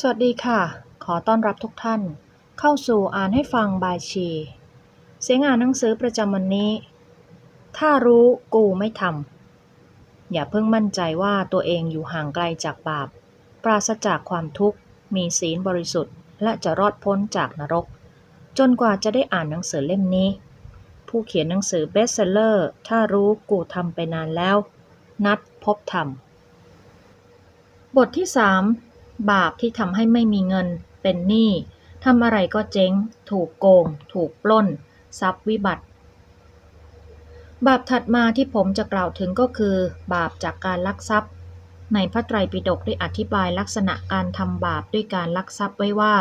สวัสดีค่ะ ขอต้อนรับทุกท่าน เข้าสู่อ่านให้ฟังบายชี เสียงอ่านหนังสือประจำวันนี้ ถ้ารู้กูไม่ทำ อย่าเพิ่งมั่นใจว่าตัวเองอยู่ห่างไกลจากบาป ปราศจากความทุกข์ มีศีลบริสุทธิ์ และจะรอดพ้นจากนรก จนกว่าจะได้อ่านหนังสือเล่มนี้ ผู้เขียนหนังสือเบสเซลเลอร์ ถ้ารู้กูทำไปนานแล้ว นัดพบธรรม บทที่ 3 บาปที่ทำให้ไม่มีเงิน เป็นหนี้ทำอะไรก็เจ๊ง ถูกโกง ถูกปล้น ทรัพย์วิบัติ บาปถัดมาที่ผมจะกล่าวถึงก็คือ บาปจากการลักทรัพย์ ในพระไตรปิฎกได้อธิบายลักษณะการทำบาปด้วยการลักทรัพย์ไว้ว่า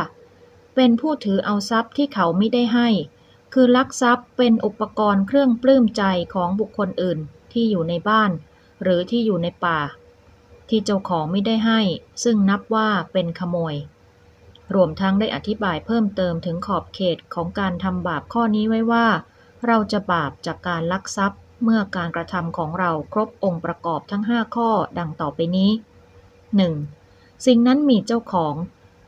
เป็นผู้ถือเอาทรัพย์ที่เขาไม่ได้ให้ คือลักทรัพย์เป็นอุปกรณ์เครื่องปลื้มใจของบุคคลอื่นที่อยู่ในบ้าน หรือที่อยู่ในป่า ที่เจ้าของไม่ได้ให้ ซึ่งนับว่าเป็นขโมย รวมทั้งได้อธิบายเพิ่มเติมถึงขอบเขตของการทำบาปข้อนี้ไว้ว่า เราจะบาปจากการลักทรัพย์ เมื่อการกระทำของเราครบองค์ประกอบทั้ง 5 ข้อดังต่อไปนี้ 1. สิ่งนั้นมีเจ้าของ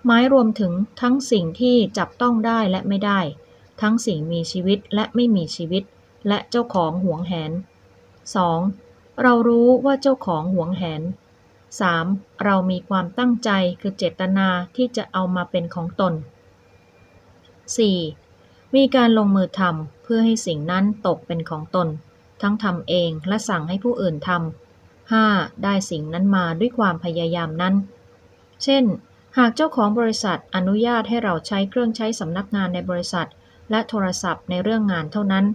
หมายรวมถึงทั้งสิ่งที่จับต้องได้และไม่ได้ ทั้งสิ่งมีชีวิตและไม่มีชีวิต และเจ้าของหวงแหน 2. เรารู้ว่าเจ้าของหวงแหน 3. เรามีความตั้งใจคือเจตนาที่จะเอามาเป็นของตน 4. มีการลงมือทำเพื่อให้สิ่งนั้นตกเป็นของตน ทั้งทำเองและสั่งให้ผู้อื่นทำ 5. ได้สิ่งนั้นมาด้วยความพยายามนั้น เช่น หากเจ้าของบริษัทอนุญาตให้เราใช้เครื่องใช้สำนักงานในบริษัท และโทรศัพท์ในเรื่องงานเท่านั้น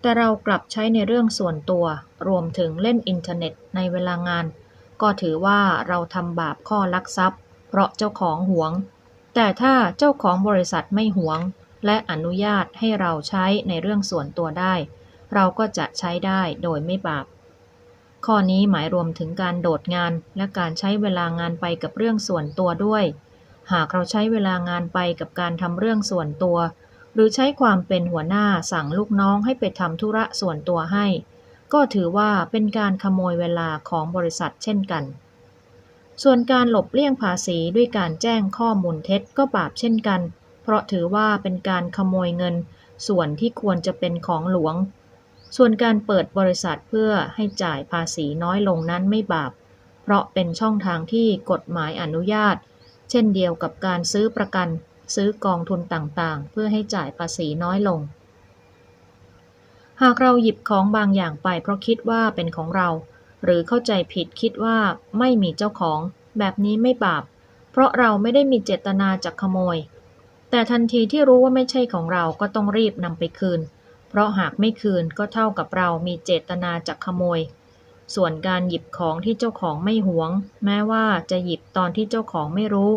แต่เรากลับใช้ในเรื่องส่วนตัว รวมถึงเล่นอินเทอร์เน็ตในเวลางาน ก็ถือว่าเราทำบาปข้อลักทรัพย์ เพราะเจ้าของหวง แต่ถ้าเจ้าของบริษัทไม่หวง และอนุญาตให้เราใช้ในเรื่องส่วนตัวได้ เราก็จะใช้ได้โดยไม่บาป ข้อนี้หมายรวมถึงการโดดงานและการใช้เวลางานไปกับเรื่องส่วนตัวด้วย หากเราใช้เวลางานไปกับการทำเรื่องส่วนตัว หรือใช้ความเป็นหัวหน้าสั่งลูกน้องให้ไปทำธุระส่วนตัวให้ ก็ถือว่าเป็นการขโมยเวลาของบริษัทเช่นกัน ส่วนการหลบเลี่ยงภาษีด้วยการแจ้งข้อมูลเท็จก็บาปเช่นกัน เพราะถือว่าเป็นการขโมยเงิน ส่วนที่ควรจะเป็นของหลวง ส่วนการเปิดบริษัทเพื่อให้จ่ายภาษีน้อยลงนั้นไม่บาป เพราะเป็นช่องทางที่กฎหมายอนุญาต เช่นเดียวกับการซื้อประกัน ซื้อกองทุนต่างๆ เพื่อให้จ่ายภาษีน้อยลง หากเราหยิบของบางอย่างไปเพราะคิดว่าเป็นของเรา หรือเข้าใจผิดคิดว่าไม่มีเจ้าของ แบบนี้ไม่บาป เพราะเราไม่ได้มีเจตนาจะขโมย แต่ทันทีที่รู้ว่าไม่ใช่ของเราก็ต้องรีบนำไปคืน เพราะหากไม่คืนก็เท่ากับเรามีเจตนาจะขโมย ส่วนการหยิบของที่เจ้าของไม่หวง แม้ว่าจะหยิบตอนที่เจ้าของไม่รู้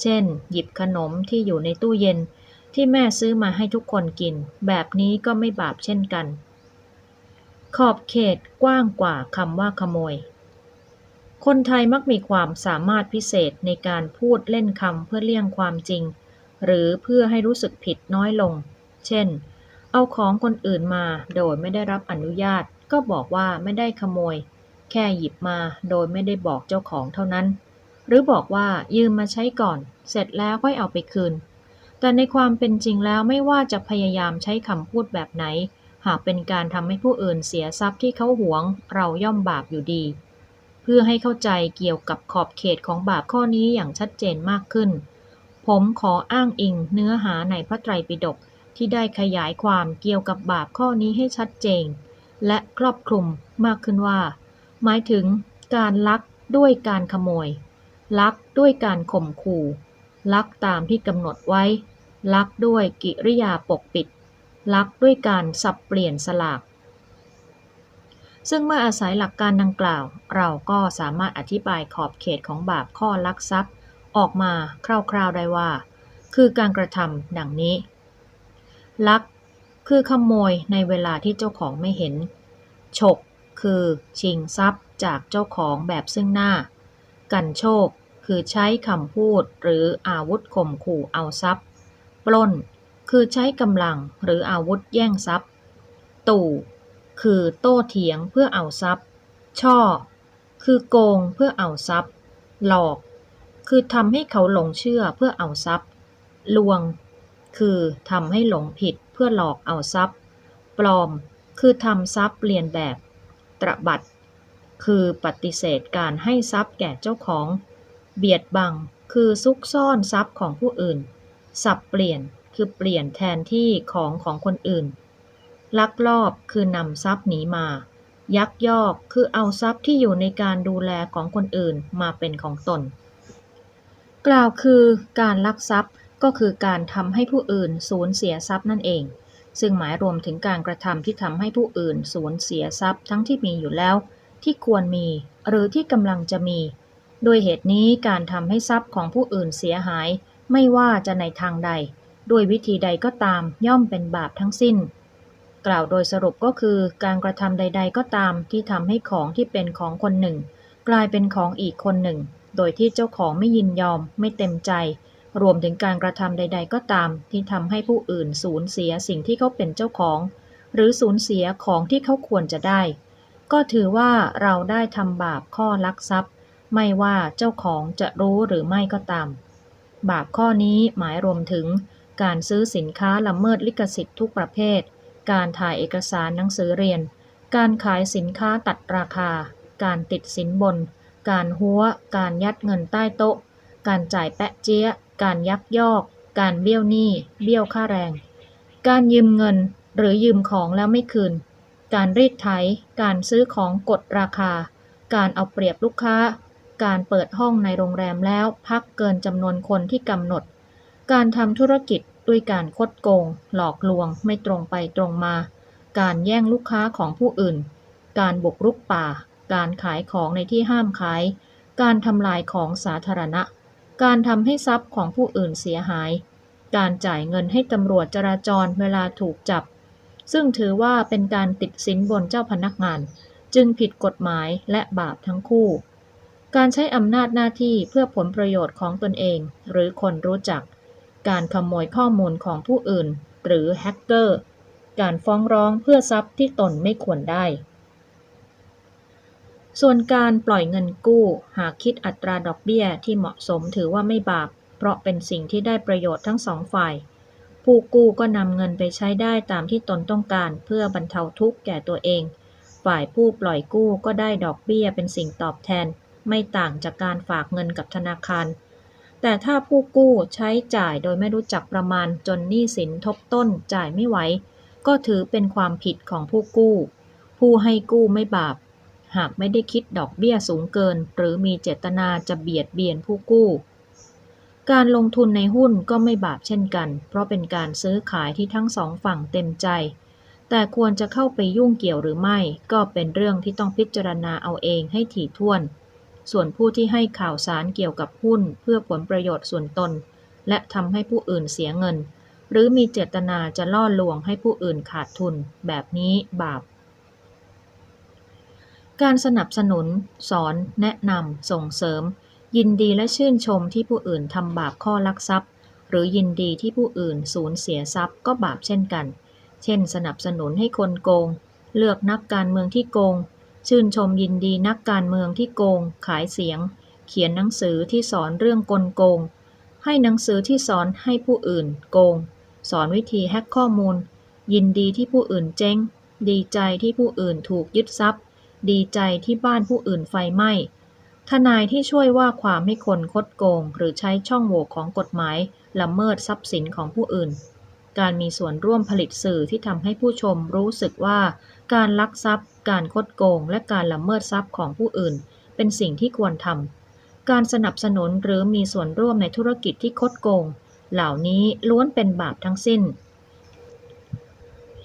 เช่น หยิบขนมที่อยู่ในตู้เย็น ที่แม่ซื้อมาให้ทุกคนกิน แบบนี้ก็ไม่บาปเช่นกัน ขอบเขตกว้างกว่าคำว่าขโมย คนไทยมักมีความสามารถพิเศษในการพูดเล่นคำเพื่อเลี่ยงความจริง หรือเพื่อให้รู้สึกผิดน้อยลง เช่น เอาของคนอื่นมาโดยไม่ได้รับอนุญาต ก็บอกว่าไม่ได้ขโมย แค่หยิบมาโดยไม่ได้บอกเจ้าของเท่านั้น หรือบอกว่ายืมมาใช้ก่อน เสร็จแล้วค่อยเอาไปคืน แต่ในความเป็นจริงแล้วไม่ว่าจะพยายามใช้คำพูดแบบไหน หากเป็นการทำให้ผู้อื่นเสียทรัพย์ที่เขาหวง เราย่อมบาปอยู่ดี เพื่อให้เข้าใจเกี่ยวกับขอบเขตของบาปข้อนี้อย่างชัดเจนมากขึ้น ผมขออ้างอิงเนื้อหาในพระไตรปิฎกที่ได้ขยายความเกี่ยวกับบาปข้อนี้ให้ชัดเจน และครอบคลุมมากขึ้นว่า หมายถึงการลักด้วยการขโมย ลักด้วยการข่มขู่ ลักตามที่กำหนดไว้ ลักด้วยกิริยาปกปิด ลักด้วยการสับเปลี่ยนสลาก ซึ่งเมื่ออาศัยหลักการดังกล่าว เราก็สามารถอธิบายขอบเขตของบาปข้อลักทรัพย์ ออกมาคร่าวๆได้ว่า คือการกระทำดังนี้ ลักคือขโมยในเวลาที่เจ้าของไม่เห็น ฉก คือชิงทรัพย์จากเจ้าของแบบซึ่งหน้า กันโชค คือใช้คำพูดหรืออาวุธข่มขู่เอาทรัพย์ ปล้น คือใช้กำลังหรืออาวุธแย่งทรัพย์ ตู่ คือโต้เถียงเพื่อเอาทรัพย์ ช่อ คือโกงเพื่อเอาทรัพย์ หลอก คือทำให้เขาหลงเชื่อเพื่อเอาทรัพย์ ลวง คือทำให้หลงผิดเพื่อหลอกเอาทรัพย์ ปลอม คือทำทรัพย์เปลี่ยนแบบ ตระบัด คือปฏิเสธการให้ทรัพย์แก่เจ้าของ เบียดบัง คือซุกซ่อนทรัพย์ของผู้อื่น สับเปลี่ยนคือเปลี่ยนแทนที่ของของคนอื่น ลักลอบคือนำทรัพย์หนีมา ยักยอกคือเอาทรัพย์ที่อยู่ในการดูแลของคนอื่นมาเป็นของตน กล่าวคือการลักทรัพย์ก็คือการทำให้ผู้อื่นสูญเสียทรัพย์นั่นเอง ซึ่งหมายรวมถึงการกระทำที่ทำให้ผู้อื่นสูญเสียทรัพย์ทั้งที่มีอยู่แล้ว ที่ควรมี หรือที่กำลังจะมี โดยเหตุนี้การทำให้ทรัพย์ของผู้อื่นเสียหาย ไม่ว่าจะในทางใด ด้วยวิธีใดก็ตามย่อมเป็นบาปทั้งสิ้น กล่าวโดยสรุปก็คือการกระทำใด ๆ ก็ตามที่ทำให้ของที่เป็นของคนหนึ่ง กลายเป็นของอีกคนหนึ่ง โดยที่เจ้าของไม่ยินยอม ไม่เต็มใจ รวมถึงการกระทำใด ๆ ก็ตาม ที่ทำให้ผู้อื่นสูญเสียสิ่งที่เขาเป็นเจ้าของ หรือสูญเสียของที่เขาควรจะได้ ก็ถือว่าเราได้ทำบาปข้อลักทรัพย์ ไม่ว่าเจ้าของจะรู้หรือไม่ก็ตาม บาปข้อนี้หมายรวมถึง การซื้อสินค้าละเมิดลิขสิทธิ์ทุกประเภท การถ่ายเอกสารหนังสือเรียน การขายสินค้าตัดราคา การติดสินบน การหัว การยัดเงินใต้โต๊ะ การจ่ายแปะเจี๊ย การยักยอก การเบี้ยวหนี้ เบี้ยวค่าแรง การยืมเงินหรือยืมของแล้วไม่คืน การรีดไถ การซื้อของกดราคา การเอาเปรียบลูกค้า การเปิดห้องในโรงแรมแล้วพักเกินจำนวนคนที่กำหนด การทำธุรกิจด้วยการคดโกง หลอกลวง ไม่ตรงไปตรงมา การแย่งลูกค้าของผู้อื่น การบุกรุกป่า การขายของในที่ห้ามขาย การทำลายของสาธารณะ การทำให้ทรัพย์ของผู้อื่นเสียหาย การจ่ายเงินให้ตำรวจจราจรเวลาถูกจับ ซึ่งถือว่าเป็นการติดสินบนเจ้าพนักงาน จึงผิดกฎหมายและบาปทั้งคู่ การใช้อำนาจหน้าที่เพื่อผลประโยชน์ของตนเอง หรือคนรู้จัก การขโมยข้อมูลของผู้อื่น หรือแฮกเกอร์ การฟ้องร้องเพื่อทรัพย์ที่ตนไม่ควรได้ ส่วนการปล่อยเงินกู้ หากคิดอัตราดอกเบี้ยที่เหมาะสมถือว่าไม่บาป เพราะเป็นสิ่งที่ได้ประโยชน์ทั้งสองฝ่าย ผู้กู้ก็นำเงินไปใช้ได้ตามที่ตนต้องการ เพื่อบรรเทาทุกข์แก่ตัวเอง ฝ่ายผู้ปล่อยกู้ก็ได้ดอกเบี้ยเป็นสิ่งตอบแทน ไม่ต่างจากการฝากเงินกับธนาคาร แต่ถ้าผู้กู้ใช้จ่ายโดยไม่รู้จักประมาณจนหนี้สินทบต้นจ่ายไม่ไหว ก็ถือเป็นความผิดของผู้กู้ ผู้ให้กู้ไม่บาป หากไม่ได้คิดดอกเบี้ยสูงเกิน หรือมีเจตนาจะเบียดเบียนผู้กู้ การลงทุนในหุ้นก็ไม่บาปเช่นกัน เพราะเป็นการซื้อขายที่ทั้งสองฝั่งเต็มใจแต่ควรจะเข้าไปยุ่งเกี่ยวหรือไม่ ก็เป็นเรื่องที่ต้องพิจารณาเอาเองให้ถี่ถ้วน ส่วนผู้ที่ให้ข่าวสารเกี่ยวกับหุ้นเพื่อผลประโยชน์ส่วนตน และทำให้ผู้อื่นเสียเงิน หรือมีเจตนาจะล่อลวงให้ผู้อื่นขาดทุน แบบนี้บาป การสนับสนุน สอน แนะนำส่งเสริม ยินดีและชื่นชมที่ผู้อื่นทำบาปข้อลักทรัพย์ หรือยินดีที่ผู้อื่นสูญเสียทรัพย์ก็บาปเช่นกัน เช่น สนับสนุนให้คนโกง เลือกนักการเมืองที่โกง ชื่นชมยินดีนักการเมืองที่โกง ขายเสียง เขียนหนังสือที่สอนเรื่องกลโกง ให้หนังสือที่สอนให้ผู้อื่นโกง สอนวิธีแฮกข้อมูล ยินดีที่ผู้อื่นเจ๊ง ดีใจที่ผู้อื่นถูกยึดทรัพย์ ดีใจที่บ้านผู้อื่นไฟไหม้ ทนายที่ช่วยว่าความให้คนคดโกง หรือใช้ช่องโหว่ของกฎหมายละเมิดทรัพย์สินของผู้อื่น การมีส่วนร่วมผลิตสื่อที่ทำให้ผู้ชมรู้สึกว่า การลักทรัพย์ การคดโกง และการละเมิดทรัพย์ของผู้อื่น เป็นสิ่งที่ควรทำ การสนับสนุนหรือมีส่วนร่วมในธุรกิจที่คดโกง เหล่านี้ล้วนเป็นบาปทั้งสิ้น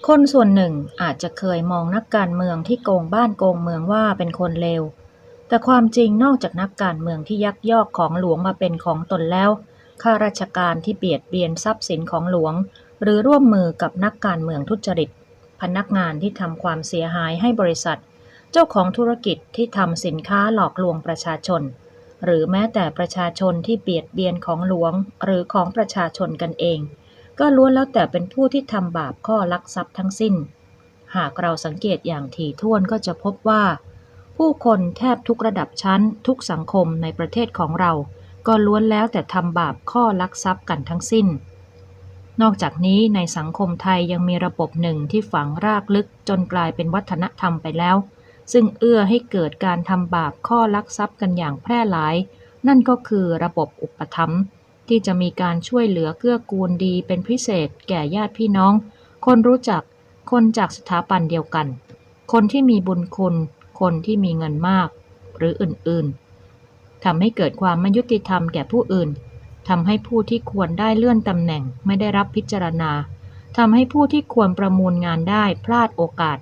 คนส่วนหนึ่งอาจจะเคยมองนักการเมืองที่โกงบ้านโกงเมืองว่าเป็นคนเลว แต่ความจริงนอกจากนักการเมืองที่ยักยอกของหลวงมาเป็นของตนแล้ว ข้าราชการที่เบียดเบียนทรัพย์สินของหลวง หรือร่วมมือกับนักการเมืองทุจริต พนักงานที่ทำความเสียหายให้บริษัท เจ้าของธุรกิจที่ทำสินค้าหลอกลวงประชาชน หรือแม้แต่ประชาชนที่เบียดเบียนของหลวง หรือของประชาชนกันเอง ก็ล้วนแล้วแต่เป็นผู้ที่ทำบาปข้อลักทรัพย์ทั้งสิ้น หากเราสังเกตอย่างถี่ถ้วนก็จะพบว่า ผู้คนแทบทุกระดับชั้น ทุกสังคมในประเทศของเรา ก็ล้วนแล้วแต่ทำบาปข้อลักทรัพย์กันทั้งสิ้น นอกจากนี้ในสังคมไทยยังมีระบบหนึ่งที่ฝังรากลึกจนกลายเป็นวัฒนธรรมไปแล้ว ซึ่งเอื้อให้เกิดการทำบาปข้อลักทรัพย์กันอย่างแพร่หลาย นั่นก็คือระบบอุปถัมภ์ที่จะมีการช่วยเหลือเกื้อกูลดีเป็นพิเศษแก่ญาติพี่น้อง คนรู้จัก คนจากสถาบันเดียวกัน คนที่มีบุญคุณ คนที่มีเงินมาก หรืออื่นๆทำให้เกิดความไม่ยุติธรรมแก่ผู้อื่น ทำให้ผู้ที่ควรได้เลื่อนตำแหน่งไม่ได้รับพิจารณาทำให้ผู้ที่ควรประมูลงานได้พลาดโอกาส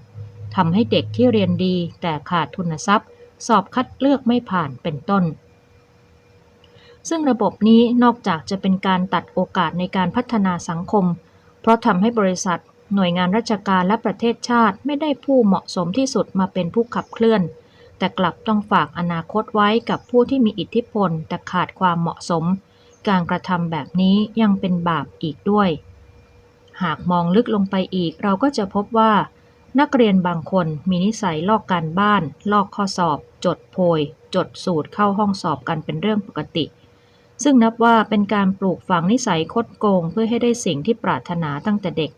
ทำให้เด็กที่เรียนดีแต่ขาดทุนทรัพย์ สอบคัดเลือกไม่ผ่านเป็นต้น ซึ่งระบบนี้นอกจากจะเป็นการตัดโอกาสในการพัฒนาสังคม เพราะทำให้บริษัท หน่วยงานราชการและประเทศชาติไม่ได้ผู้เหมาะสมที่สุดมาเป็นผู้ขับเคลื่อน แต่กลับต้องฝากอนาคตไว้กับผู้ที่มีอิทธิพลแต่ขาดความเหมาะสม การกระทำแบบนี้ยังเป็นบาปอีกด้วย หากมองลึกลงไปอีกเราก็จะพบว่า นักเรียนบางคนมีนิสัยลอกการบ้าน ลอกข้อสอบ จดโพย จดสูตรเข้าห้องสอบกันเป็นเรื่องปกติ ซึ่งนับว่าเป็นการปลูกฝังนิสัยคดโกงเพื่อให้ได้สิ่งที่ปรารถนาตั้งแต่เด็ก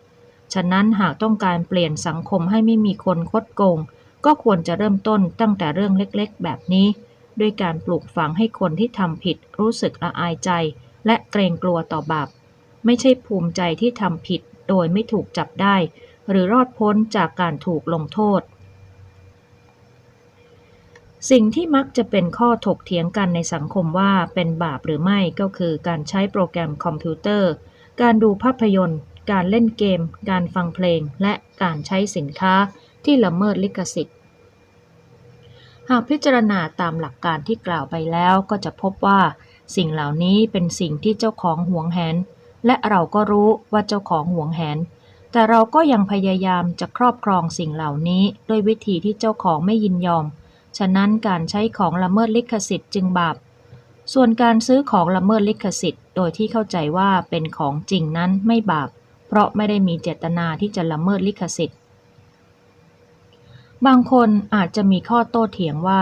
ฉะนั้นหากต้องการเปลี่ยนสังคมให้ไม่มีคนคดโกง ก็ควรจะเริ่มต้นตั้งแต่เรื่องเล็กๆ แบบนี้ ด้วยการปลูกฝังให้คนที่ทำผิดรู้สึกละอายใจ และเกรงกลัวต่อบาป ไม่ใช่ภูมิใจที่ทำผิดโดยไม่ถูกจับได้ หรือรอดพ้นจากการถูกลงโทษ สิ่งที่มักจะเป็นข้อถกเถียงกันในสังคมว่าเป็นบาปหรือไม่ก็คือการใช้โปรแกรมคอมพิวเตอร์ การดูภาพยนตร์ การเล่นเกม การฟังเพลง และการใช้สินค้าที่ละเมิดลิขสิทธิ์ หากพิจารณาตามหลักการที่กล่าวไปแล้วก็จะพบว่า สิ่งเหล่านี้เป็นสิ่งที่เจ้าของหวงแหน และเราก็รู้ว่าเจ้าของหวงแหน แต่เราก็ยังพยายามจะครอบครองสิ่งเหล่านี้ด้วยวิธีที่เจ้าของไม่ยินยอม ฉะนั้นการใช้ของละเมิดลิขสิทธิ์จึงบาป ส่วนการซื้อของละเมิดลิขสิทธิ์ โดยที่เข้าใจว่าเป็นของจริงนั้นไม่บาป เพราะไม่ได้มีเจตนาที่จะละเมิดลิขสิทธิ์ บางคนอาจจะมีข้อโต้เถียงว่า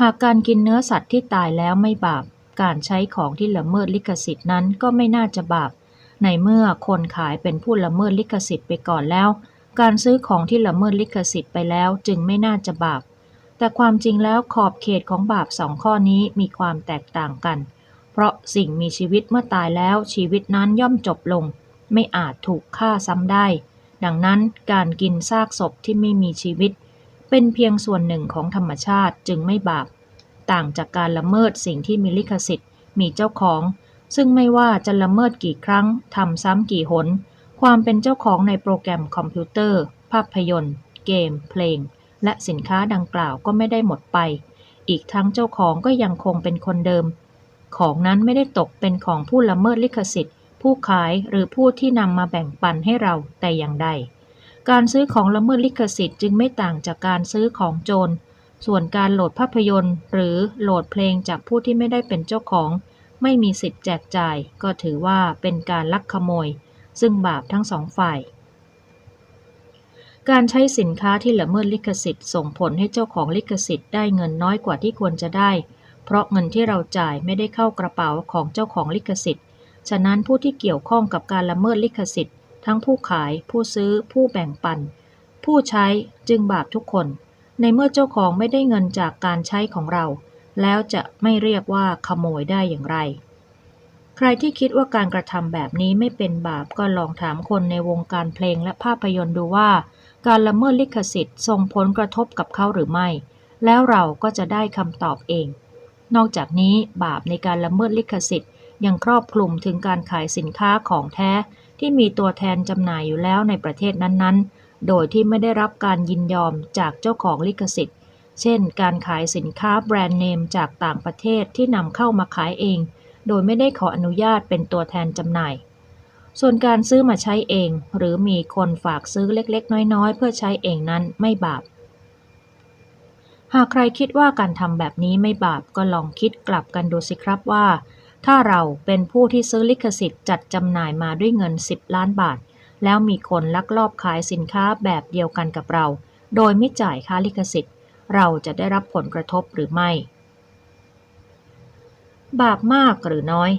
หากการกินเนื้อสัตว์ที่ตายแล้วไม่บาป การใช้ของที่ละเมิดลิขสิทธิ์นั้นก็ไม่น่าจะบาป ในเมื่อคนขายเป็นผู้ละเมิดลิขสิทธิ์ไปก่อนแล้ว การซื้อของที่ละเมิดลิขสิทธิ์ไปแล้วจึงไม่น่าจะบาป แต่ความจริงแล้วขอบเขตของบาปสองข้อนี้มีความแตกต่างกัน เพราะสิ่งมีชีวิตเมื่อตายแล้วชีวิตนั้นย่อมจบลง ไม่อาจถูกฆ่าซ้ำได้ ดังนั้นการกินซากศพที่ไม่มีชีวิต เป็นเพียงส่วนหนึ่งของธรรมชาติจึงไม่บาป ต่างจากการละเมิดสิ่งที่มีลิขสิทธิ์มีเจ้าของ ซึ่งไม่ว่าจะละเมิดกี่ครั้งทำซ้ำกี่หน ความเป็นเจ้าของในโปรแกรมคอมพิวเตอร์ ภาพยนตร์ เกม เพลง และสินค้าดังกล่าวก็ไม่ได้หมดไป อีกทั้งเจ้าของก็ยังคงเป็นคนเดิม ของนั้นไม่ได้ตกเป็นของผู้ละเมิดลิขสิทธิ์ ผู้ขายหรือผู้ที่นำมาแบ่งปันให้เราแต่อย่างใด การซื้อของละเมิดลิขสิทธิ์จึงไม่ต่างจากการซื้อของโจร ส่วนการโหลดภาพยนตร์ หรือโหลดเพลงจากผู้ที่ไม่ได้เป็นเจ้าของ ไม่มีสิทธิ์แจกจ่าย ก็ถือว่าเป็นการลักขโมย ซึ่งบาปทั้งสองฝ่าย การใช้สินค้าที่ละเมิดลิขสิทธิ์ส่งผลให้เจ้าของลิขสิทธิ์ได้เงินน้อยกว่าที่ควรจะได้ เพราะเงินที่เราจ่ายไม่ได้เข้ากระเป๋าของเจ้าของลิขสิทธิ์ ฉะนั้นผู้ที่เกี่ยวข้องกับการละเมิดลิขสิทธิ์ ทั้งผู้ขาย ผู้ซื้อ ผู้แบ่งปัน ผู้ใช้จึงบาปทุกคน ในเมื่อเจ้าของไม่ได้เงินจากการใช้ของเรา แล้วจะไม่เรียกว่าขโมยได้อย่างไร ใครที่คิดว่าการกระทำแบบนี้ไม่เป็นบาปก็ลองถามคนในวงการเพลงและภาพยนตร์ดูว่า การละเมิดลิขสิทธิ์ส่งผลกระทบกับเขาหรือไม่ แล้วเราก็จะได้คำตอบเอง นอกจากนี้บาปในการละเมิดลิขสิทธิ์ยังครอบคลุมถึงการขายสินค้าของแท้ ที่มีตัวแทนจำหน่ายอยู่แล้วในประเทศนั้นๆ โดยที่ไม่ได้รับการยินยอมจากเจ้าของลิขสิทธิ์ เช่น การขายสินค้าแบรนด์เนมจากต่างประเทศที่นำเข้ามาขายเอง โดยไม่ได้ขออนุญาตเป็นตัวแทนจำหน่าย ส่วนการซื้อมาใช้เอง หรือมีคนฝากซื้อเล็กๆ น้อยๆ เพื่อใช้เองนั้นไม่บาปหากใครคิดว่าการทำแบบนี้ไม่บาปก็ลองคิดกลับกันดูสิครับว่า ถ้าเราเป็นผู้ที่ซื้อลิขสิทธิ์จัดจำหน่ายมาด้วยเงิน 10 ล้านบาท แล้วมีคนลักลอบขายสินค้าแบบเดียวกันกับเรา โดยไม่จ่ายค่าลิขสิทธิ์ เราจะได้รับผลกระทบหรือไม่ บาปมากหรือน้อย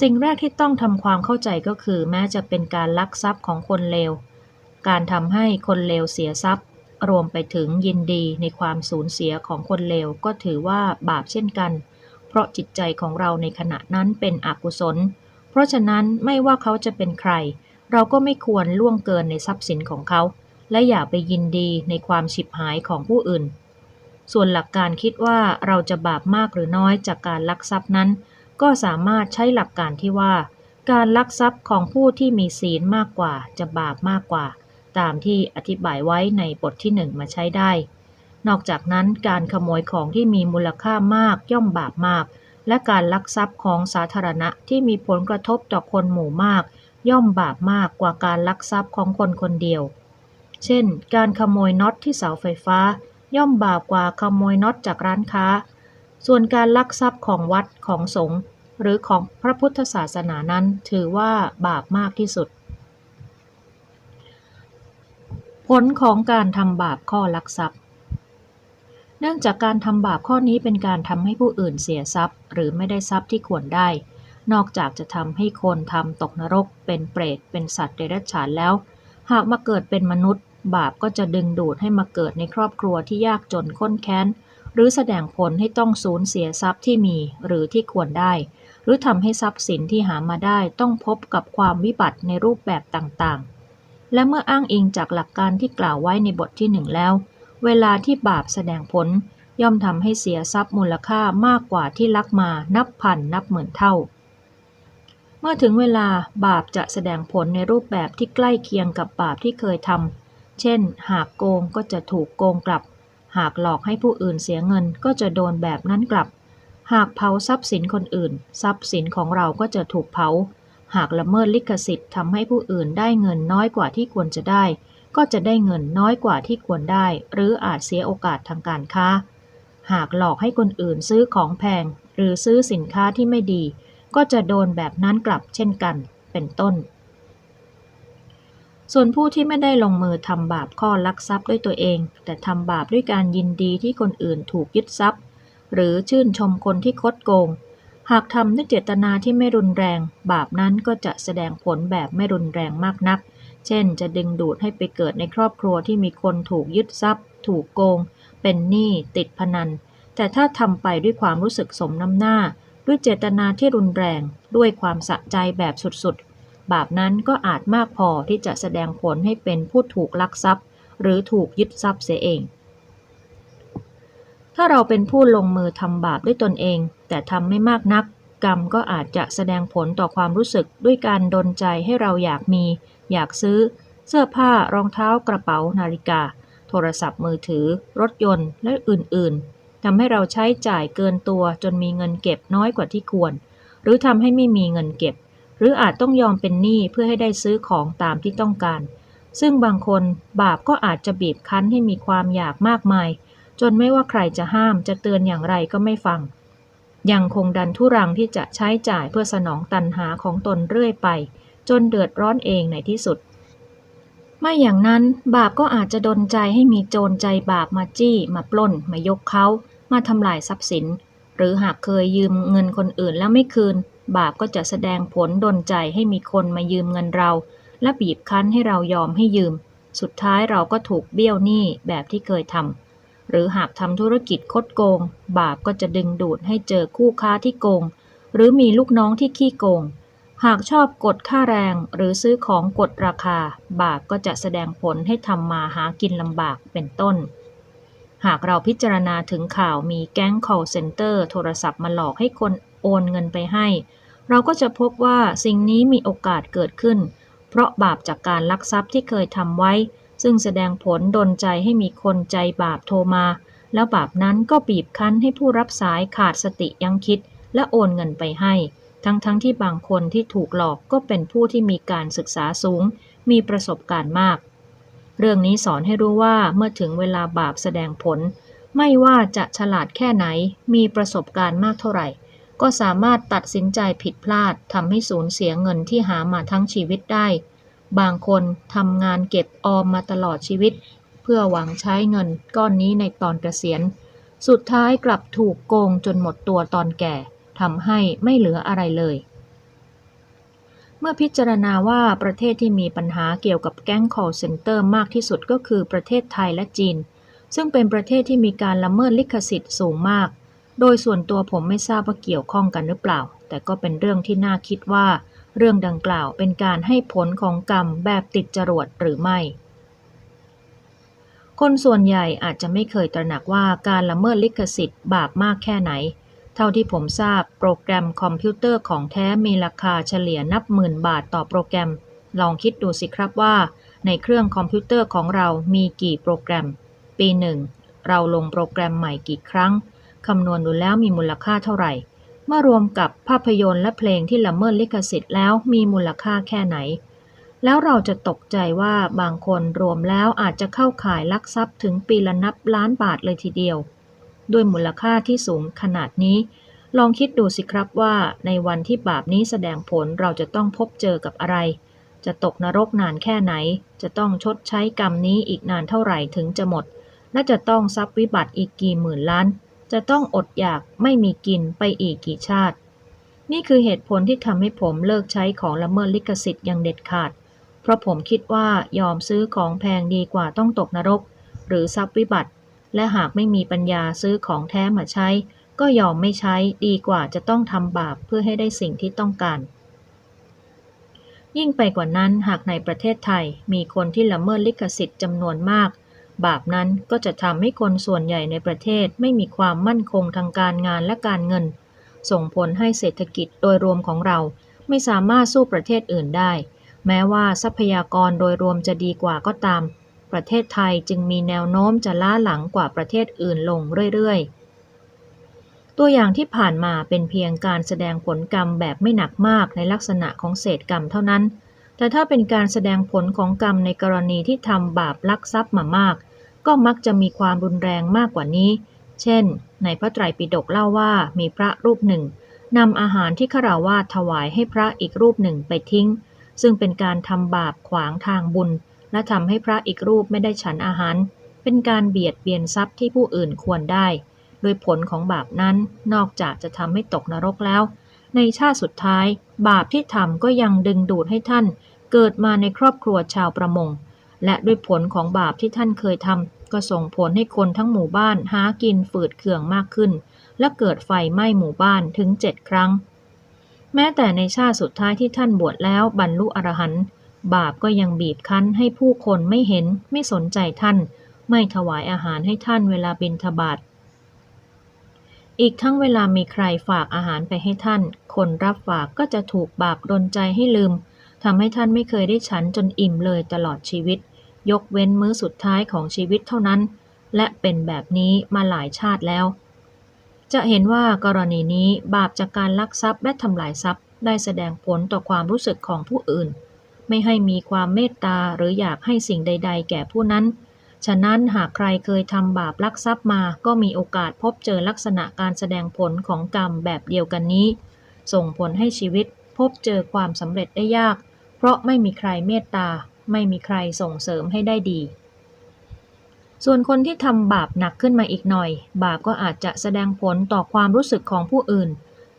สิ่งแรกที่ต้องทำความเข้าใจก็คือ แม้จะเป็นการลักทรัพย์ของคนเลว การทำให้คนเลวเสียทรัพย์ รวมไปถึงยินดีในความสูญเสียของคนเลวก็ถือว่าบาปเช่นกัน เพราะจิตใจของเราในขณะนั้นเป็นอกุศล เพราะฉะนั้นไม่ว่าเขาจะเป็นใคร เราก็ไม่ควรล่วงเกินในทรัพย์สินของเขา และอย่าไปยินดีในความฉิบหายของผู้อื่น ส่วนหลักการคิดว่าเราจะบาปมากหรือน้อยจากการลักทรัพย์นั้น ก็สามารถใช้หลักการที่ว่า การลักทรัพย์ของผู้ที่มีศีลมากกว่าจะบาปมากกว่า ตามที่อธิบายไว้ในบทที่หนึ่งมาใช้ได้ นอกจากนั้นการขโมยของที่มีมูลค่ามากย่อมบาปมาก และการลักทรัพย์ของสาธารณะที่มีผลกระทบต่อคนหมู่มาก ย่อมบาปมากกว่าการลักทรัพย์ของคนคนเดียว เช่น การขโมยน็อตที่เสาไฟฟ้า ย่อมบาปกว่าขโมยน็อตจากร้านค้า ส่วนการลักทรัพย์ของวัดของสงฆ์หรือของพระพุทธศาสนานั้นถือว่าบาปมากที่สุด ผลของการทำบาปข้อลักทรัพย์ เนื่องจากการทำบาปข้อนี้เป็นการทำให้ผู้อื่นเสียทรัพย์ หรือไม่ได้ทรัพย์ที่ควรได้ นอกจากจะทำให้คนทำตกนรก เป็นเปรต เป็นสัตว์เดรัจฉานแล้ว หากมาเกิดเป็นมนุษย์ บาปก็จะดึงดูดให้มาเกิดในครอบครัวที่ยากจนข้นแค้น หรือแสดงผลให้ต้องสูญเสียทรัพย์ที่มีหรือที่ควรได้ หรือทำให้ทรัพย์สินที่หามาได้ต้องพบกับความวิบัติในรูปแบบต่างๆ และเมื่ออ้างอิงจากหลักการที่กล่าวไว้ในบทที่หนึ่งแล้ว เวลาที่บาปแสดงผล ย่อมทำให้เสียทรัพย์มูลค่ามากกว่าที่ลักมานับพันนับหมื่นเท่า เมื่อถึงเวลาบาปจะแสดงผลในรูปแบบที่ใกล้เคียงกับบาปที่เคยทำ เช่น หากโกงก็จะถูกโกงกลับ หากหลอกให้ผู้อื่นเสียเงินก็จะโดนแบบนั้นกลับ หากเผาทรัพย์สินคนอื่น ทรัพย์สินของเราก็จะถูกเผา หากละเมิดลิขสิทธิ์ทำให้ผู้อื่นได้เงินน้อยกว่าที่ควรจะได้ ก็จะได้เงินน้อยกว่าที่ควรได้ หรืออาจเสียโอกาสทางการค้า หากหลอกให้คนอื่นซื้อของแพง หรือซื้อสินค้าที่ไม่ดี ก็จะโดนแบบนั้นกลับเช่นกัน เป็นต้น ส่วนผู้ที่ไม่ได้ลงมือทำบาปข้อลักทรัพย์ด้วยตัวเอง แต่ทำบาปด้วยการยินดีที่คนอื่นถูกยึดทรัพย์ หรือชื่นชมคนที่คดโกง หากทำด้วยเจตนาที่ไม่รุนแรง บาปนั้นก็จะแสดงผลแบบไม่รุนแรงมากนัก เช่น จะดึงดูดให้ไปเกิดในครอบครัวที่มีคนถูกยึดทรัพย์ ถูกโกง เป็นหนี้ ติดพนัน แต่ถ้าทำไปด้วยความรู้สึกสมน้ำหน้า ด้วยเจตนาที่รุนแรง ด้วยความสะใจแบบสุดๆ บาปนั้นก็อาจมากพอที่จะแสดงผลให้เป็นผู้ถูกลักทรัพย์ หรือถูกยึดทรัพย์เสียเองถ้าเราเป็นผู้ลงมือทำบาปด้วยตนเอง แต่ทำไม่มากนัก กรรมก็อาจจะแสดงผลต่อความรู้สึกด้วยการดนใจให้เราอยากมี อยากซื้อ เสื้อผ้ารองเท้ากระเป๋านาฬิกา โทรศัพท์มือถือ รถยนต์และอื่นๆทำให้เราใช้จ่ายเกินตัวจนมีเงินเก็บน้อยกว่าที่ควร หรือทำให้ไม่มีเงินเก็บ หรืออาจต้องยอมเป็นหนี้เพื่อให้ได้ซื้อของตามที่ต้องการ ซึ่งบางคนบาปก็อาจจะบีบคั้นให้มีความอยากมากมาย จนไม่ว่าใครจะห้ามจะเตือนอย่างไรก็ไม่ฟังยังคงดันทุรังที่จะใช้จ่ายเพื่อสนองตันหาของตนเรื่อยไป จนเดือดร้อนเองในที่สุด ไม่อย่างนั้นบาปก็อาจจะดนใจให้มีโจรใจบาปมาจี้ มาปล้น มายกเขา มาทำลายทรัพย์สิน หรือหากเคยยืมเงินคนอื่นแล้วไม่คืน บาปก็จะแสดงผลดนใจให้มีคนมายืมเงินเรา และบีบคั้นให้เรายอมให้ยืม สุดท้ายเราก็ถูกเบี้ยวหนี้แบบที่เคยทำหรือหากทำธุรกิจคดโกง บาปก็จะดึงดูดให้เจอคู่ค้าที่โกง หรือมีลูกน้องที่ขี้โกง หากชอบกดค่าแรงหรือซื้อของกดราคา บาปก็จะแสดงผลให้ทำมาหากินลำบากเป็นต้น หากเราพิจารณาถึงข่าวมีแก๊ง call center โทรศัพท์มาหลอกให้คนโอนเงินไปให้ เราก็จะพบว่าสิ่งนี้มีโอกาสเกิดขึ้น เพราะบาปจากการลักทรัพย์ที่เคยทำไว้ ซึ่งแสดงผลดนใจให้มีคนใจบาปโทรมา แล้วบาปนั้นก็บีบคั้นให้ผู้รับสายขาดสติยังคิด และโอนเงินไปให้ ทั้งๆทที่บางคนที่ถูกหลอกก็เป็นผู้ที่มีการศึกษาสูง มีประสบการณ์มาก เรื่องนี้สอนให้รู้ว่าเมื่อถึงเวลาบาปแสดงผล ไม่ว่าจะฉลาดแค่ไหน มีประสบการณ์มากเท่าไหร่ ก็สามารถตัดสินใจผิดพลาดทำให้สูญเสียเงินที่หามาทั้งชีวิตได้ บางคนทำงานเก็บออมมาตลอดชีวิต เพื่อหวังใช้เงินก้อนนี้ในตอนเกษียณ สุดท้ายกลับถูกโกงจนหมดตัวตอนแก่ ทำให้ไม่เหลืออะไรเลย เมื่อพิจารณาว่าประเทศที่มีปัญหาเกี่ยวกับแก๊ง call center มากที่สุดก็คือประเทศไทยและจีน ซึ่งเป็นประเทศที่มีการละเมิดลิขสิทธิ์สูงมาก โดยส่วนตัวผมไม่ทราบว่าเกี่ยวข้องกันหรือเปล่า แต่ก็เป็นเรื่องที่น่าคิดว่า เรื่องดังกล่าวเป็นการให้ผลของกรรมแบบติดจรวดหรือไม่คนส่วนใหญ่อาจจะไม่เคยตระหนักว่าการละเมิดลิขสิทธิ์บาปมากแค่ไหน ท่าที่ผมทราบโปรแกรมคอมพิวเตอร์ของแท้มีราคาเฉลี่ยนับหมื่นบาทต่อโปรแกรม ลองคิดดูสิครับว่า ในเครื่องคอมพิวเตอร์ของเรามีกี่โปรแกรม ปีหนึ่งเราลงโปรแกรมใหม่กี่ครั้ง คำนวณดูแล้วมีมูลค่าเท่าไหร่ เมื่อรวมกับภาพยนตร์และเพลงที่ละเมิดลิขสิทธิ์แล้วมีมูลค่าแค่ไหน แล้วเราจะตกใจว่าบางคนรวมแล้วอาจจะเข้าข่ายลักทรัพย์ถึงปีละนับล้านบาทเลยทีเดียว ด้วยมูลค่าที่สูงขนาดนี้ ลองคิดดูสิครับว่า ในวันที่บาปนี้แสดงผลเราจะต้องพบเจอกับอะไร จะตกนรกนานแค่ไหน จะต้องชดใช้กรรมนี้อีกนานเท่าไหร่ถึงจะหมด และจะต้องทรัพย์วิบัติอีกกี่หมื่นล้าน จะต้องอดอยากไม่มีกินไปอีกกี่ชาติ นี่คือเหตุผลที่ทำให้ผมเลิกใช้ของละเมิดลิขสิทธิ์อย่างเด็ดขาด เพราะผมคิดว่ายอมซื้อของแพงดีกว่าต้องตกนรก หรือทรัพย์วิบัติ และหากไม่มีปัญญาซื้อของแท้มาใช้ ก็ยอมไม่ใช้ดีกว่าจะต้องทำบาปเพื่อให้ได้สิ่งที่ต้องการ ยิ่งไปกว่านั้นหากในประเทศไทยมีคนที่ละเมิดลิขสิทธิ์จำนวนมาก บาปนั้นก็จะทำให้คนส่วนใหญ่ในประเทศไม่มีความมั่นคงทางการงานและการเงิน ส่งผลให้เศรษฐกิจโดยรวมของเราไม่สามารถสู้ประเทศอื่นได้ แม้ว่าทรัพยากรโดยรวมจะดีกว่าก็ตาม ประเทศไทยจึงมีแนวโน้มจะล้าหลังกว่าประเทศอื่นลงเรื่อยๆ ตัวอย่างที่ผ่านมาเป็นเพียงการแสดงผลกรรมแบบไม่หนักมากในลักษณะของเศษกรรมเท่านั้น แต่ถ้าเป็นการแสดงผลของกรรมในกรณีที่ทำบาปลักทรัพย์มามาก ก็มักจะมีความรุนแรงมากกว่านี้ เช่น ในพระไตรปิฎกเล่าว่ามีพระรูปหนึ่งนำอาหารที่ขราวาสถวายให้พระอีกรูปหนึ่งไปทิ้ง ซึ่งเป็นการทำบาปขวางทางบุญ และทำให้พระอีกรูปไม่ได้ฉันอาหาร เป็นการเบียดเบียนทรัพย์ที่ผู้อื่นควรได้ โดยผลของบาปนั้นนอกจากจะทำให้ตกนรกแล้ว ในชาติสุดท้าย บาปที่ทำก็ยังดึงดูดให้ท่าน เกิดมาในครอบครัวชาวประมง และด้วยผลของบาปที่ท่านเคยทำก็ส่งผลให้คนทั้งหมู่บ้านหากินฝืดเคืองมากขึ้น และเกิดไฟไหม้หมู่บ้านถึงเจ็ดครั้ง แม้แต่ในชาติสุดท้ายที่ท่านบวชแล้วบรรลุอรหันต์ บาปก็ยังบีบคั้นให้ผู้คนไม่เห็นไม่สนใจท่าน ไม่ถวายอาหารให้ท่านเวลาบิณฑบาตอีกทั้งเวลามีใครฝากอาหารไปให้ท่าน คนรับฝากก็จะถูกบาปดนใจให้ลืมทำให้ท่านไม่เคยได้ฉันจนอิ่มเลยตลอดชีวิต ยกเว้นมื้อสุดท้ายของชีวิตเท่านั้น และเป็นแบบนี้มาหลายชาติแล้ว จะเห็นว่ากรณีนี้บาปจากการลักทรัพย์และทำลายทรัพย์ ได้แสดงผลต่อความรู้สึกของผู้อื่น ไม่ให้มีความเมตตาหรืออยากให้สิ่งใด ๆ แก่ผู้นั้น ฉะนั้นหากใครเคยทำบาปลักทรัพย์มาก็มีโอกาสพบเจอลักษณะการแสดงผลของกรรมแบบเดียวกันนี้ ส่งผลให้ชีวิตพบเจอความสำเร็จได้ยาก เพราะไม่มีใครเมตตา ไม่มีใครส่งเสริมให้ได้ดี ส่วนคนที่ทำบาปหนักขึ้นมาอีกหน่อย บาปก็อาจจะแสดงผลต่อความรู้สึกของผู้อื่น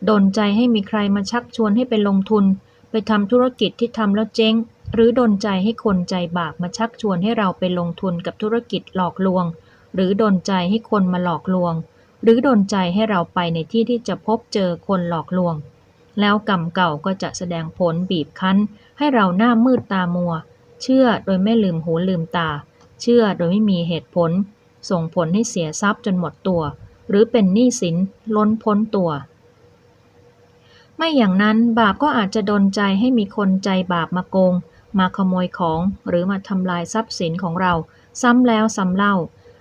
ดนใจให้มีใครมาชักชวนให้ไปลงทุน ไปทำธุรกิจที่ทำแล้วเจ๊ง หรือดนใจให้คนใจบาปมาชักชวนให้เราไปลงทุนกับธุรกิจหลอกลวง หรือดนใจให้คนมาหลอกลวง หรือดนใจให้เราไปในที่ที่จะพบเจอคนหลอกลวง แล้วกรรมเก่าก็จะแสดงผลบีบคั้น ให้เราหน้ามืดตามัว เชื่อโดยไม่ลืมหูลืมตา เชื่อโดยไม่มีเหตุผล ส่งผลให้เสียทรัพย์จนหมดตัว หรือเป็นหนี้สินล้นพ้นตัว ไม่อย่างนั้นบาปก็อาจจะดนใจให้มีคนใจบาปมาโกง มาขโมยของหรือมาทำลายทรัพย์สินของเรา ซ้ำแล้วซ้ำเล่า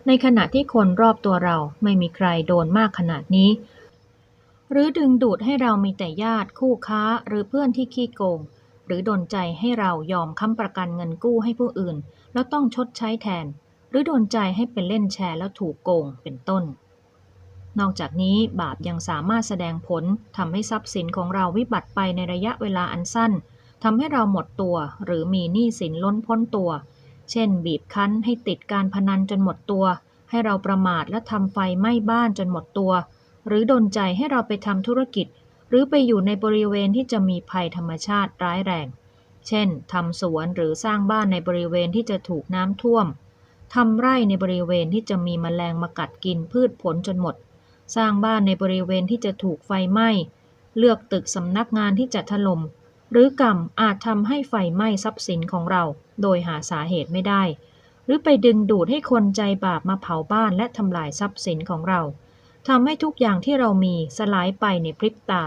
ในขณะที่คนรอบตัวเราไม่มีใครโดนมากขนาดนี้ หรือดึงดูดให้เรามีแต่ญาติคู่ค้าหรือเพื่อนที่ขี้โกง หรือดนใจให้เรายอมค้ำประกันเงินกู้ให้ผู้อื่น แล้วต้องชดใช้แทน หรือดนใจให้เป็นเล่นแชร์แล้วถูกโกงเป็นต้น นอกจากนี้บาปยังสามารถแสดงผลทำให้ทรัพย์สินของเราวิบัติไปในระยะเวลาอันสั้นทำให้เราหมดตัว หรือมีหนี้สินล้นพ้นตัว เช่น บีบคั้นให้ติดการพนันจนหมดตัว ให้เราประมาทและทำไฟไหม้บ้านจนหมดตัว หรือดนใจให้เราไปทำธุรกิจ หรือไปอยู่ในบริเวณที่จะมีภัยธรรมชาติร้ายแรง เช่นทำสวนหรือสร้างบ้านในบริเวณที่จะถูกน้ำท่วมทำไร่ในบริเวณที่จะมีแมลงมากัดกินพืชผลจนหมด สร้างบ้านในบริเวณที่จะถูกไฟไหม้ เลือกตึกสำนักงานที่จะถล่ม หรือกรรมอาจทำให้ไฟไหม้ทรัพย์สินของเรา โดยหาสาเหตุไม่ได้ หรือไปดึงดูดให้คนใจบาปมาเผาบ้านและทำลายทรัพย์สินของเราทำให้ทุกอย่างที่เรามีสลายไปในพริบตา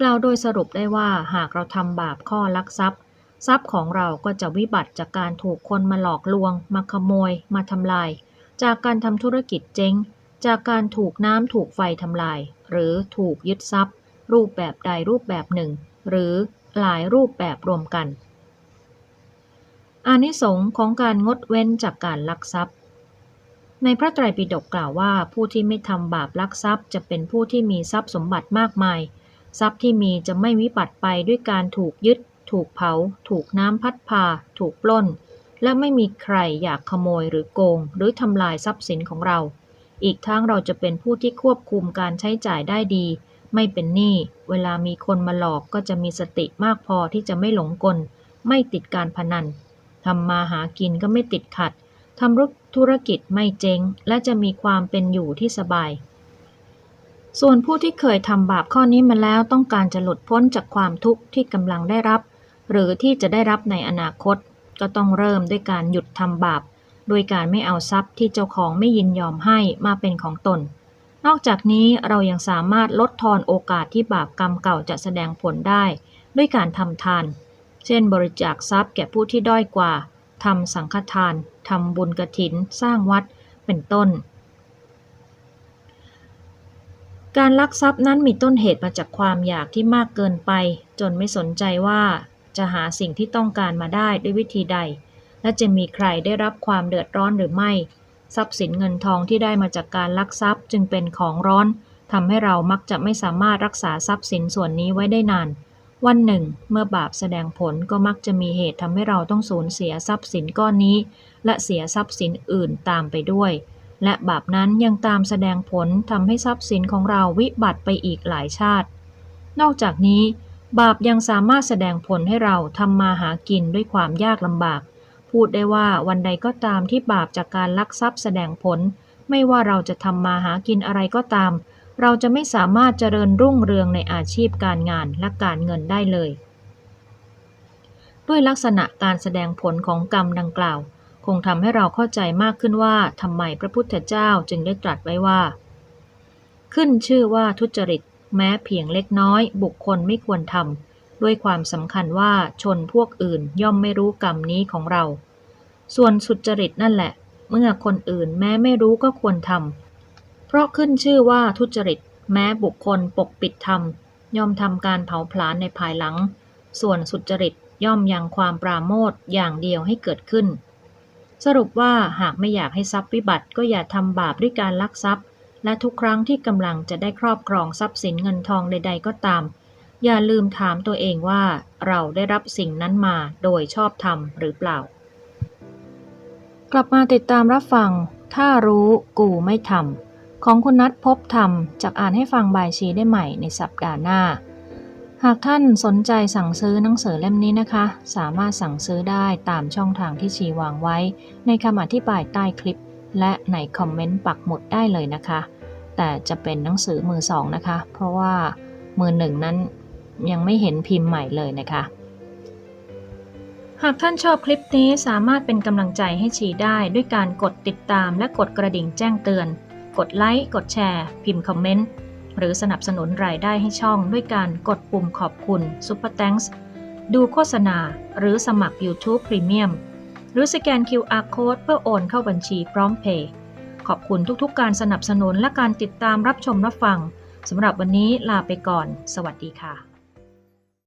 กล่าวโดยสรุปได้ว่าหากเราทำบาปข้อลักทรัพย์ ทรัพย์ของเราก็จะวิบัติจากการถูกคนมาหลอกลวง มาขโมย มาทำลาย จากการทำธุรกิจเจ๊ง จากการถูกน้ำถูกไฟทำลาย หรือถูกยึดทรัพย์ รูปแบบใดรูปแบบหนึ่ง หรือหลายรูปแบบรวมกัน อานิสงส์ของการงดเว้นจากการลักทรัพย์ ในพระไตรปิฎกกล่าวว่าผู้ที่ไม่ทำบาปลักทรัพย์ จะเป็นผู้ที่มีทรัพย์สมบัติมากมาย ทรัพย์ที่มีจะไม่วิบัติไปด้วยการถูกยึด ถูกเผา ถูกน้ำพัดพา ถูกปล้น และไม่มีใครอยากขโมยหรือโกง หรือทำลายทรัพย์สินของเรา อีกทั้งเราจะเป็นผู้ที่ควบคุมการใช้จ่ายได้ดี ไม่เป็นหนี้ เวลามีคนมาหลอกก็จะมีสติมากพอที่จะไม่หลงกล ไม่ติดการพนันทำมาหากินก็ไม่ติดขัดทำธุรกิจไม่เจ๊ง และจะมีความเป็นอยู่ที่สบาย ส่วนผู้ที่เคยทำบาปข้อนี้มาแล้วต้องการจะหลุดพ้นจากความทุกข์ที่กำลังได้รับ หรือที่จะได้รับในอนาคต ก็ต้องเริ่มด้วยการหยุดทำบาปโดยการไม่เอาทรัพย์ที่เจ้าของไม่ยินยอมให้มาเป็นของตน นอกจากนี้เรายังสามารถลดทอนโอกาสที่บาปกรรมเก่าจะแสดงผลได้ ด้วยการทำทาน เช่น บริจาคทรัพย์แก่ผู้ที่ด้อยกว่าทำสังฆทานทำบุญกระถิน สร้างวัด เป็นต้น การลักทรัพย์นั้นมีต้นเหตุมาจากความอยากที่มากเกินไป จนไม่สนใจว่า จะหาสิ่งที่ต้องการมาได้ด้วยวิธีใด และจะมีใครได้รับความเดือดร้อนหรือไม่ ทรัพย์สินเงินทองที่ได้มาจากการลักทรัพย์จึงเป็นของร้อนทำให้เรามักจะไม่สามารถรักษาทรัพย์สินส่วนนี้ไว้ได้นาน วันหนึ่ง เมื่อบาปแสดงผลก็มักจะมีเหตุทำให้เราต้องสูญเสียทรัพย์สินก้อนนี้ และเสียทรัพย์สินอื่นตามไปด้วย และบาปนั้นยังตามแสดงผลทำให้ทรัพย์สินของเราวิบัติไปอีกหลายชาติ นอกจากนี้ บาปยังสามารถแสดงผลให้เราทำมาหากินด้วยความยากลำบาก พูดได้ว่าวันใดก็ตามที่บาปจากการลักทรัพย์แสดงผล ไม่ว่าเราจะทำมาหากินอะไรก็ตาม เราจะไม่สามารถเจริญรุ่งเรืองในอาชีพการงานและการเงินได้เลย ด้วยลักษณะการแสดงผลของกรรมดังกล่าว คงทำให้เราเข้าใจมากขึ้นว่าทำไมพระพุทธเจ้าจึงได้ตรัสไว้ว่า ขึ้นชื่อว่าทุจริต แม้เพียงเล็กน้อย บุคคลไม่ควรทำด้วยความสำคัญว่าชนพวกอื่นย่อมไม่รู้กรรมนี้ของเรา ส่วนสุจริตนั่นแหละ เมื่อคนอื่นแม้ไม่รู้ก็ควรทำเพราะขึ้นชื่อว่าทุจริต แม้บุคคลปกปิดทำย่อมทำการเผาผลาญในภายหลัง ส่วนสุจริตย่อมยังความปราโมทอย่างเดียวให้เกิดขึ้น สรุปว่าหากไม่อยากให้ทรัพย์วิบัติก็อย่าทำบาปด้วยการลักทรัพย์ และทุกครั้งที่กำลังจะได้ครอบครองทรัพย์สินเงินทองใด ๆ ก็ตาม อย่าลืมถามตัวเองว่าเราได้รับสิ่งนั้นมาโดยชอบธรรมหรือเปล่า กลับมาติดตามรับฟัง ถ้ารู้กูไม่ทำของคุณนัทพบธรรมจากอ่านให้ฟังบายชีได้ใหม่ในสัปดาห์หน้า หากท่านสนใจสั่งซื้อหนังสือเล่มนี้นะคะ สามารถสั่งซื้อได้ตามช่องทางที่ชีวางไว้ ในคำอธิบายใต้คลิป และในคอมเมนต์ปักหมุดได้เลยนะคะ แต่จะเป็นหนังสือมือสองนะคะ เพราะว่ามือหนึ่งนั้นยังไม่เห็นพิมพ์ใหม่เลยนะคะ หากท่านชอบคลิปนี้สามารถเป็นกำลังใจให้ชีได้ด้วยการกดติดตามและกดกระดิ่งแจ้งเตือน กดไลค์ กดแชร์ พิมพ์คอมเมนต์ หรือสนับสนุนรายได้ให้ช่อง ด้วยการกดปุ่มขอบคุณ Super Thanks ดูโฆษณา หรือสมัคร YouTube Premium หรือสแกน QR Code เพื่อโอนเข้าบัญชีพร้อมเพย์ขอบคุณทุกๆ การสนับสนุนและการติดตามรับชมรับฟังสำหรับวันนี้ลาไปก่อน สวัสดีค่ะ